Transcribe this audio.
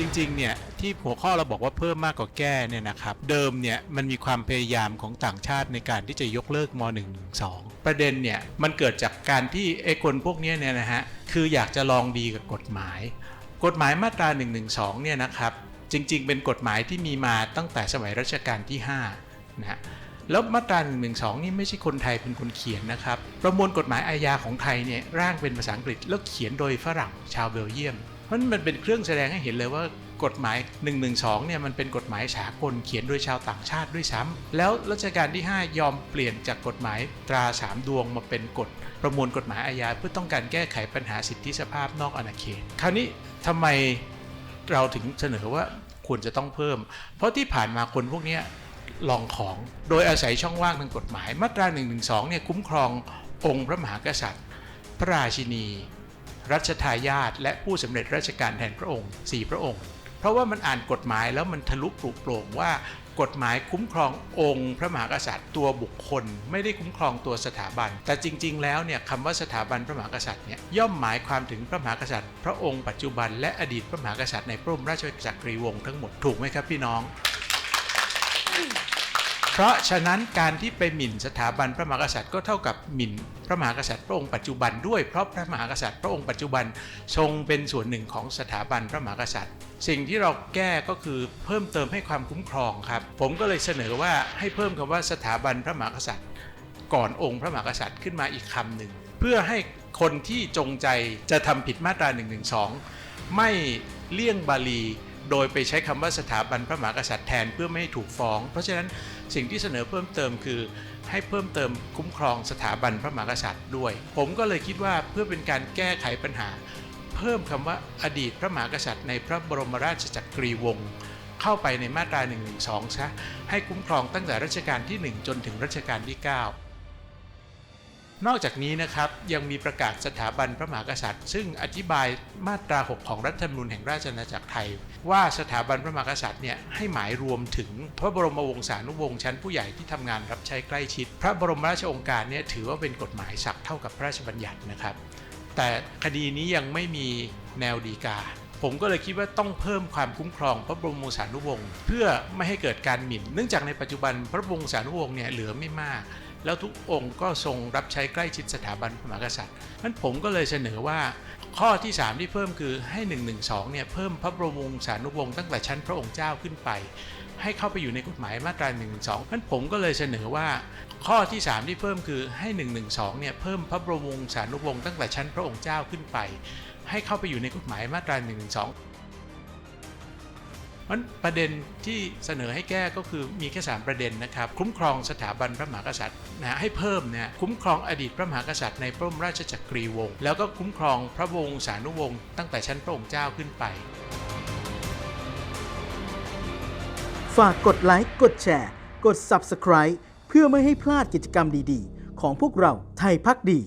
จริงๆ เนี่ยที่หัวข้อเราบอกว่าเพิ่มมากกว่าแก้เนี่ยนะครับเดิมเนี่ยมันมีความพยายามของต่างชาติในการที่จะยกเลิกม .112 ประเด็นเนี่ยมันเกิดจากการที่ไอ้คนพวกนี้เนี่ยนะฮะคืออยากจะลองดีกับกฎหมาย กฎหมายมาตรา 112 เนี่ยนะครับจริงๆ เป็นกฎหมายที่มีมาตั้งแต่สมัยรัชกาลที่5นะฮะแล้วมาตรา1นึนี่ไม่ใช่คนไทยเป็นคนเขียนนะครับ ประมวลกฎหมายอาญาของไทยเนี่ยร่างเป็นภาษาอังกฤษแล้วเขียนโดยฝรั่งชาวเบลเยียม ราะฉะนั้นมันเป็นเครื่องแสดงให้เห็นเลยว่ากฎหมาย 112 เนี่ยมันเป็นกฎหมายสากลเขียนโดยชาวต่างชาติด้วยซ้ำแล้วรัชกาลที่ 5 ยอมเปลี่ยนจากกฎหมายตราสามดวงมาเป็นกฎประมวลกฎหมายอาญาเพื่อต้องการแก้ไขปัญหาสิทธิสภาพนอกอาณาเขต คราวนี้ทำไมเราถึงเสนอว่าควรจะต้องเพิ่ม เพราะที่ผ่านมาคนพวกนี้ลองของโดยอาศัยช่องว่างทางกฎหมาย มาตรา1นึเนี่ยคุ้มครององค์พระมหากษัตริย์ พระราชินี รัชทายาทและผู้สำเร็จราชการแทนพระองค์ 4 พระองค์ เพราะว่ามันอ่านกฎหมายแล้วมันทะลุปลุกโปร่งว่ากฎหมายคุ้มครององค์ พระมหากษัตริย์ตัวบุคคล ไม่ได้คุ้มครองตัวสถาบัน แต่จริง ๆ แล้วเนี่ยคำว่าสถาบันพระมหากษัตริย์เนี่ยย่อมหมายความถึงพระมหากษัตริย์ พระองค์ปัจจุบันและอดีตพระมหากษัตริย์ในพระบรมราชจักรีวงศ์ทั้งหมดถูกไหมครับพี่น้อง เพราะฉะนั้นการที่ไปหมิ่นสถาบันพระมหากษัตริย์ก็เท่ากับหมิ่นพระมหากษัตริย์พระองค์ปัจจุบันด้วยเพราะพระมหากษัตริย์พระองค์ปัจจุบันทรงเป็นส่วนหนึ่งของสถาบันพระมหากษัตริย์ สิ่งที่เราแก้ก็คือเพิ่มเติมให้ความคุ้มครองครับ ผมก็เลยเสนอว่าให้เพิ่มคำว่าสถาบันพระมหากษัตริย์ ก่อนองค์พระมหากษัตริย์ขึ้นมาอีกคำหนึ่งเพื่อให้คนที่จงใจจะทำผิดมาตรา1นึไม่เลี่ยงบาลี โดยไปใช้คำว่าสถาบันพระมหากษัตริย์แทนเพื่อไม่ให้ถูกฟ้อง เพราะฉะนั้นสิ่งที่เสนอเพิ่มเติมคือ ให้เพิ่มเติมคุ้มครองสถาบันพระมหากษัตริย์ด้วย ผมก็เลยคิดว่าเพื่อเป็นการแก้ไขปัญหา เพิ่มคำว่าอดีตพระมหากษัตริย์ในพระบรมราชจักรีวงศ์เข้าไปในมาตรา1นึซะให้คุ้มครองตั้งแต่รัชกาลที่ 1 จนถึงรัชกาลที่ 9 นอกจากนี้นะครับยังมีประกาศสถาบันพระมหากษัตริย์ ซึ่งอธิบายมาตรา 6 ของรัฐธรรมนูญแห่งราชอาณาจักรไทย ว่าสถาบันพระมหากษัตริย์เนี่ยให้หมายรวมถึงพระบรมวงศานุวงศ์ชั้นผู้ใหญ่ที่ทำงานรับใช้ใกล้ชิด พระบรมราชองการเนี่ยถือว่าเป็นกฎหมายศักดิ์เท่ากับพระราชบัญญัตินะครับ แต่คดีนี้ยังไม่มีแนวดีกาผมก็เลยคิดว่าต้องเพิ่มความคุ้มครองพระบรมวงศานุวงศ์เพื่อไม่ให้เกิดการหมิ่น เนื่องจากในปัจจุบันพระบรมวงศานุวงศ์เนี่ยเหลือไม่มาก แล้วทุกองค์ก็ทรงรับใช้ใกล้ชิดสถาบันพระมหากษัตริย์นั้นผมก็เลยเสนอว่าข้อที่ 3 ที่เพิ่มคือให้ 112เนี่ยเพิ่มพระบรมวงศานุวงศ์ตั้งแต่ชั้นพระองค์เจ้าขึ้นไป ให้เข้าไปอยู่ในกฎหมายมาตรา1นึนั้นผมก็เลยเสนอว่า ข้อที่ 3 ที่เพิ่มคือให้ 112เนี่ยเพิ่มพระบรมวงศานุวงศ์ตั้งแต่ชั้นพระองค์เจ้าขึ้นไป ให้เข้าไปอยู่ในกฎหมายมาตรา1นึ มันประเด็นที่เสนอให้แก้ก็คือมีแค่3ประเด็นนะครับ คุ้มครองสถาบันพระมหากษัตริย์นะให้เพิ่มเนี่ยคุ้มครองอดีตพระมหากษัตริย์ในพระบรมราชจักรีวงศ์แล้วก็คุ้มครองพระวงศานุวงศ์ตั้งแต่ชั้นพระองค์เจ้าขึ้นไป ฝากกดไลค์กดแชร์ กด Subscribe เพื่อไม่ให้พลาดกิจกรรมดีๆ ของพวกเราไทยพักดี